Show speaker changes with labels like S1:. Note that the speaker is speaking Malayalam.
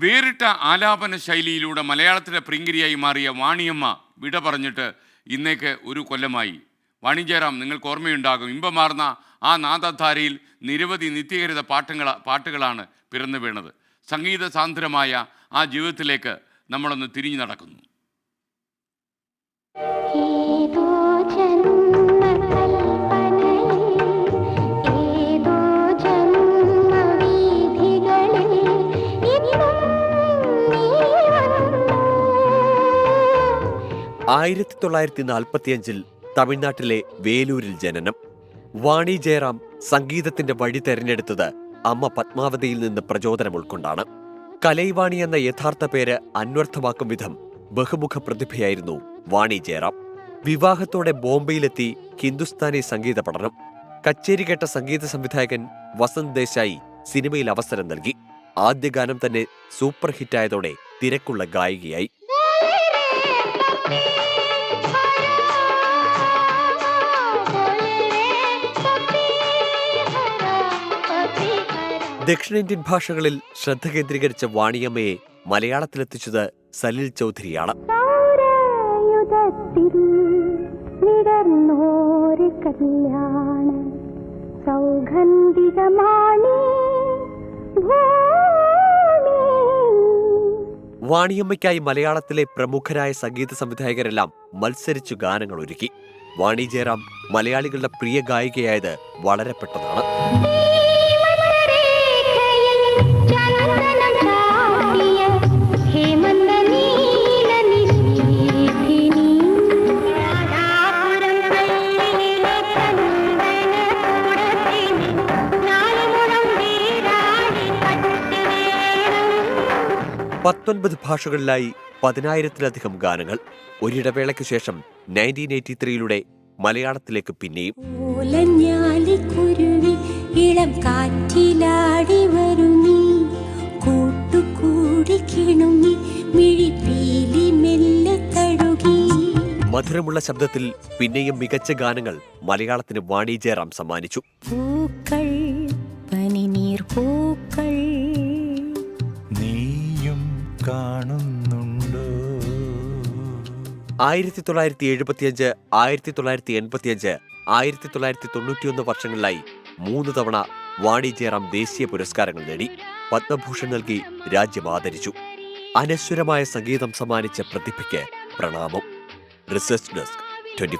S1: വേറിട്ട ആലാപന ശൈലിയിലൂടെ മലയാളത്തിലെ പ്രിങ്കിരിയായി മാറിയ വാണിയമ്മ വിട പറഞ്ഞിട്ട് ഇന്നേക്ക് ഒരു കൊല്ലമായി. വാണിജ്യറാം നിങ്ങൾക്ക് ഓർമ്മയുണ്ടാകും. ഇമ്പമാർന്ന ആ നാദധാരയിൽ നിരവധി നിത്യഹരിത പാട്ടുകൾ പാട്ടുകളാണ് പിറന്നു വീണത്. സംഗീത സാന്ദ്രമായ ആ ജീവിതത്തിലേക്ക് നമ്മളൊന്ന് തിരിഞ്ഞു നടക്കുന്നു.
S2: ആയിരത്തി തൊള്ളായിരത്തി നാൽപ്പത്തിയഞ്ചിൽ തമിഴ്നാട്ടിലെ വേലൂരിൽ ജനനം. വാണി ജയറാം സംഗീതത്തിന്റെ വഴി തെരഞ്ഞെടുത്തത് അമ്മ പത്മാവതിയിൽ നിന്ന് പ്രചോദനം ഉൾക്കൊണ്ടാണ്. കലൈവാണി എന്ന യഥാർത്ഥ പേര് അന്വർത്ഥമാക്കും വിധം ബഹുമുഖ പ്രതിഭയായിരുന്നു വാണി ജയറാം. വിവാഹത്തോടെ ബോംബെയിലെത്തി ഹിന്ദുസ്ഥാനി സംഗീത പഠനം. കച്ചേരി കേട്ട സംഗീത സംവിധായകൻ വസന്ത് ദേശായി സിനിമയിൽ അവസരം നൽകി. ആദ്യ ഗാനം തന്നെ സൂപ്പർ ഹിറ്റായതോടെ തിരക്കുള്ള ഗായികയായി. ദക്ഷിണേന്ത്യൻ ഭാഷകളിൽ ശ്രദ്ധ കേന്ദ്രീകരിച്ച വാണിയമ്മയെ മലയാളത്തിലെത്തിച്ചത് സലിൽ ചൗധരിയാണ്.
S3: കല്യാണ സൗഗന്ധികമാണി ഭൂമി
S2: വാണിയമ്മയ്ക്കായി മലയാളത്തിലെ പ്രമുഖരായ സംഗീത സംവിധായകരെല്ലാം മത്സരിച്ചു ഗാനങ്ങൾ ഒരുക്കി വാണി ജയറാം മലയാളികളുടെ പ്രിയ ഗായികയായത് വളരെ പെട്ടതാണ് പത്തൊൻപത് ഭാഷകളിലായി പതിനായിരത്തിലധികം ഗാനങ്ങൾ. ഒരിടവേളയ്ക്ക് ശേഷം നയന്റീൻ എയ്റ്റി ത്രീയിലൂടെ മലയാളത്തിലേക്ക് പിന്നെയും.
S4: ഇളം കാറ്റിലാടി വരുന്നീ കൂട്ടുകൂടി കിണുങ്ങി മിഴിപ്പീലി മെല്ലെ തഴുകി.
S2: മധുരമുള്ള ശബ്ദത്തിൽ പിന്നെയും മികച്ച ഗാനങ്ങൾ മലയാളത്തിന് വാണി ജയറാം സമ്മാനിച്ചു.
S4: പൂക്കൾ പനിനീർ പൂക്കൾ
S5: കാണുന്നുണ്ടോ?
S2: ആയിരത്തി തൊള്ളായിരത്തി എഴുപത്തിയഞ്ച് ആയിരത്തി തൊള്ളായിരത്തി എൺപത്തിയഞ്ച് ആയിരത്തി തൊള്ളായിരത്തി തൊണ്ണൂറ്റിയൊന്ന് വർഷങ്ങളിലായി മൂന്ന് തവണ വാണി ജയറാം ദേശീയ പുരസ്കാരങ്ങൾ നേടി പത്മഭൂഷൺ നൽകി രാജ്യം ആദരിച്ചു. അനശ്വരമായ സംഗീതം സമ്മാനിച്ച പ്രതിഭയ്ക്ക് പ്രണാമം. Research desk twenty